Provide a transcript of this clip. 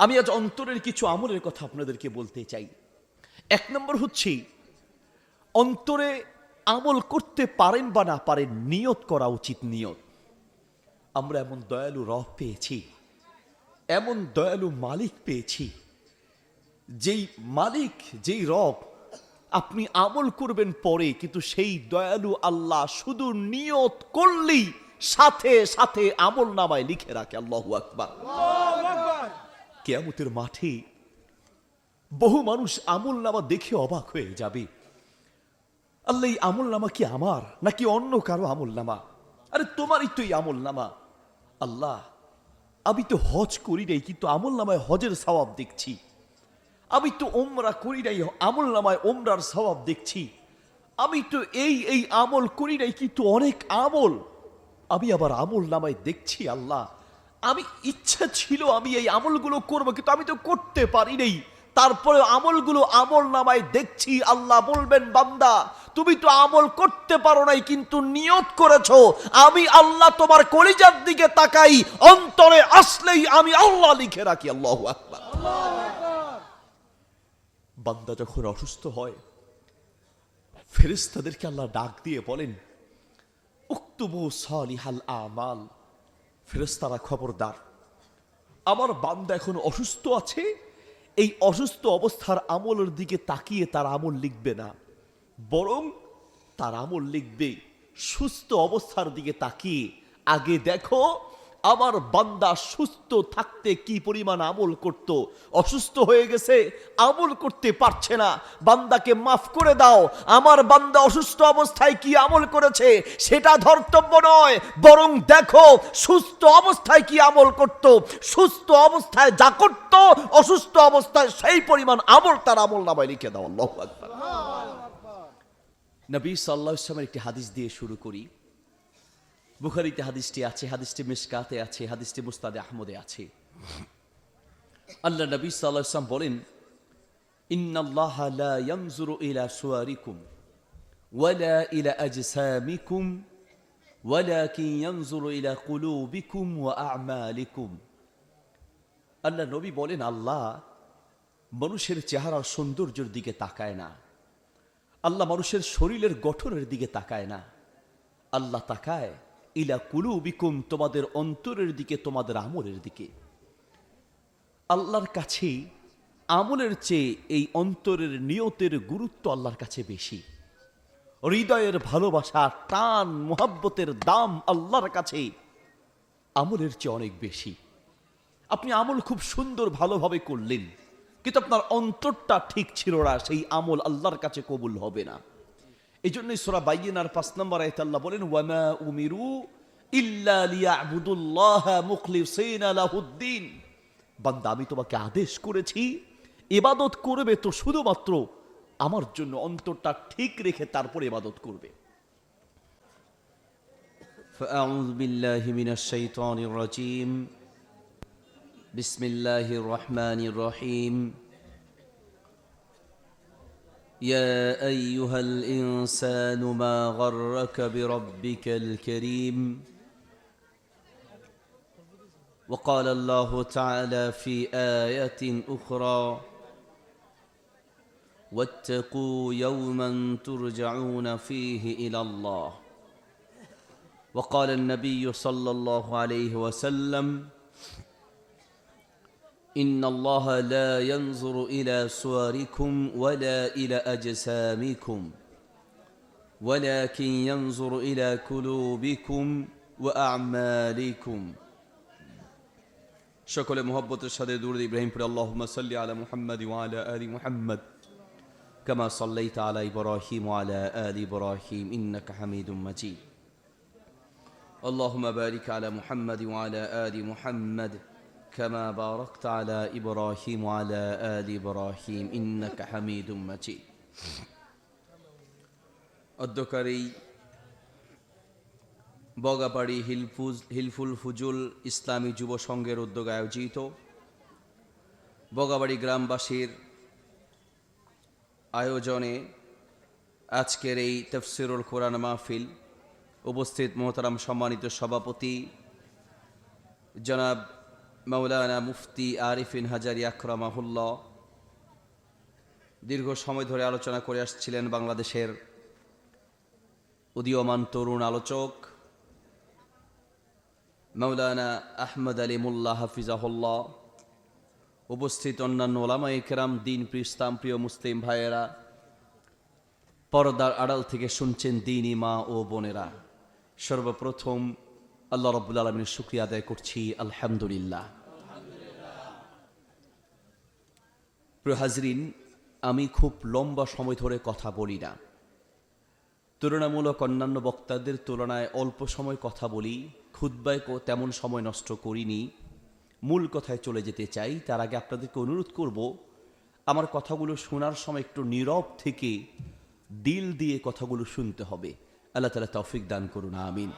আমি আজ অন্তরের কিছু আমলের কথা আপনাদেরকে বলতে চাই। এক নম্বর হচ্ছে, অন্তরে আমল করতে পারেন বা না পারেন, নিয়ত করা উচিত নিয়ত। আমরা এমন দয়ালু রব পেয়েছি, এমন দয়ালু মালিক পেয়েছি, যেই মালিক, যেই রব আপনি আমল করবেন পরে, কিন্তু সেই দয়ালু আল্লাহ শুধু নিয়ত করলেই সাথে সাথে আমল নামায় লিখে রাখে, আল্লাহ আকবার। কেয়ামতের মাঠে বহু মানুষ আমল নামা দেখে অবাক হয়ে যাবে। আল্লাহ, এই আমল নামা কি আমার, নাকি অন্য কারও আমল নামা? আরে, তোমারই তো এই আমল নামা। আল্লাহ, আমি তো হজ করি নাই, কিন্তু আমল নামায় হজের সওয়াব দেখছি। আমি তো ওমরা করি নাই, আমল নামায় ওমরার স্বভাব দেখছি। আমি তো এই এই আমল করি নাই, কিন্তু অনেক আমল আমি আবার আমল নামায় দেখছি, আল্লাহ। আমি ইচ্ছা ছিল আমি এই আমলগুলো করব, কিন্তু আমি তো করতে পারি নাই তারপরে আমলগুলো আমল নামায় দেখছি আল্লাহ বলবেন, বান্দা, তুমি তো আমল করতে পারো নাই, কিন্তু নিয়ত করেছ। আমি আল্লাহ তোমার কলিজার দিকে তাকাই, অন্তরে আসলেই আমি আল্লাহ লিখে রাখি, আল্লাহু আকবার। বান্দা যখন অসুস্থ হয় ফেরিস্তাদেরকে আল্লাহ ডাক দিয়ে বলেন, উক্তুবু সালিহাল আমাল। ফেরেস্তারা খবরদার। আমার বান্দা এখন অসুস্থ আছে, এই অসুস্থ অবস্থার আমলের দিকে তাকিয়ে তার আমল লিখবে না। বরং তার আমল লিখবে, সুস্থ অবস্থার দিকে তাকিয়ে, আগে দেখো আমার বান্দা সুস্থ থাকতে কি পরিমাণ আমল করত? অসুস্থ হয়ে গেছে, আমল করতে পারছে না। বান্দাকে মাফ করে দাও। আমার বান্দা অসুস্থ অবস্থায় কি আমল করেছে, সেটা ধর্তব্য নয়। বরং দেখো, সুস্থ অবস্থায় কি আমল করত? সুস্থ অবস্থায় যা করত, অসুস্থ অবস্থায় সেই পরিমাণ আমল তার আমল নামায় লিখে দাও। নবী সাল্লাহ ইসলামের একটি হাদিস দিয়ে শুরু করি। বুখারিতে হাদিসটি আছে, হাদিসটি মিসকাতে আছে, হাদিসটি মুস্তাদে আহমদে আছে। আল্লাহ নবী সাল্লাহ ইসলাম বলেন আল্লাহ নবী বলেন, আল্লাহ মানুষের চেহারার সৌন্দর্যের দিকে তাকায় না। আল্লাহ মানুষের শরীরের গঠনের দিকে তাকায় না। আল্লাহ তাকায় ইলা কুলু বিকুম তোমাদের অন্তরের দিকে, তোমাদের আমলের দিকে। আল্লাহর কাছে আমলের চেয়ে এই অন্তরের নিয়তের গুরুত্ব আল্লাহর কাছে বেশি। হৃদয়ের ভালোবাসা, টান, মোহাব্বতের দাম আল্লাহর কাছে আমলের চেয়ে অনেক বেশি। আপনি আমল খুব সুন্দর ভালোভাবে করলেন, কিন্তু আপনার অন্তরটা ঠিক ছিল না, সেই আমল আল্লাহর কাছে কবুল হবে না। এই জন্যই সোরা বাইয়েনার পাঁচ নম্বর আয়ত আল্লাহ বলেন ওয়ামা উমিরু ইল্লা লিয়াবুদুল্লাহ মুখলিসিনা লাহুদ্দিন বান্দা আমি তোমাকে আদেশ করেছি ইবাদত করবে তো শুধুমাত্র আমার জন্য অন্তরটা ঠিক রেখে তারপর ইবাদত করবে فأعوذ بالله من الشيطان الرجيم بسم الله الرحمن الرحيم يا أيها الإنسان ما غرك بربك الكريم. وقال الله تعالى في آية أخرى واتقوا يوما ترجعون فيه إلى الله. وقال النبي صلى الله عليه وسلم إن الله لا ينظر إلى صوركم ولا إلى أجسامكم ولكن ينظر إلى قلوبكم وأعمالكم সকলে মোহব্বতের সাথে দূর ইব্রাহিম পরে আল্লাহুম্মা সাল্লি আলা মুহাম্মাদ ওয়া আলা আলি মুহাম্মাদ كما صليت على إبراهيم وعلى آل إبراهيم إنك حميد مجيد اللهم بارك على محمد وعلى آل محمد كما باركت على إبراهيم وعلى آل إبراهيم إنك حميد مجيد অধ্যকারী বগাবাড়ি হিলফুজ হিলফুল ফুজুল ইসলামী যুব সংঘের উদ্যোগে আয়োজিত বগাবাড়ি গ্রামবাসীর আয়োজনে আজকের এই তফসিরুল কোরআন মাহফিল উপস্থিত মোহতারাম সম্মানিত সভাপতি জনাব মাওলানা মুফতি আরিফিন হাজারি আকরামাহুল্লাহ দীর্ঘ সময় ধরে আলোচনা করে আসছিলেন বাংলাদেশের উদীয়মান তরুণ আলোচক মাওলানা আহমদ আলী মুল্লাহ হাফিজাহুল্লাহ, উপস্থিত অন্যান্য ওলামা একরাম দিন প্রিস্তাম প্রিয় মুসলিম ভাইয়েরা, পর্দার আড়াল থেকে শুনছেন দিনই মা ও বোনেরা। সর্বপ্রথম আল্লাহ রব্বুল আলমীর শুক্রিয়া আদায় করছি, আলহামদুলিল্লাহ। প্রিয় হাজরিন, আমি খুব লম্বা সময় ধরে কথা বলি না। তুলনামূলক অন্যান্য বক্তাদের তুলনায় অল্প সময় কথা বলি খুদ্বায় তেমন সময় নষ্ট করিনি। মূল কথায় চলে যেতে চাই, তার আগে আপনাদেরকে অনুরোধ করব, আমার কথাগুলো শোনার সময় একটু নীরব থেকে দিল দিয়ে কথাগুলো শুনতে হবে। আল্লাহ তালা তৌফিক দান করুন, আমিন।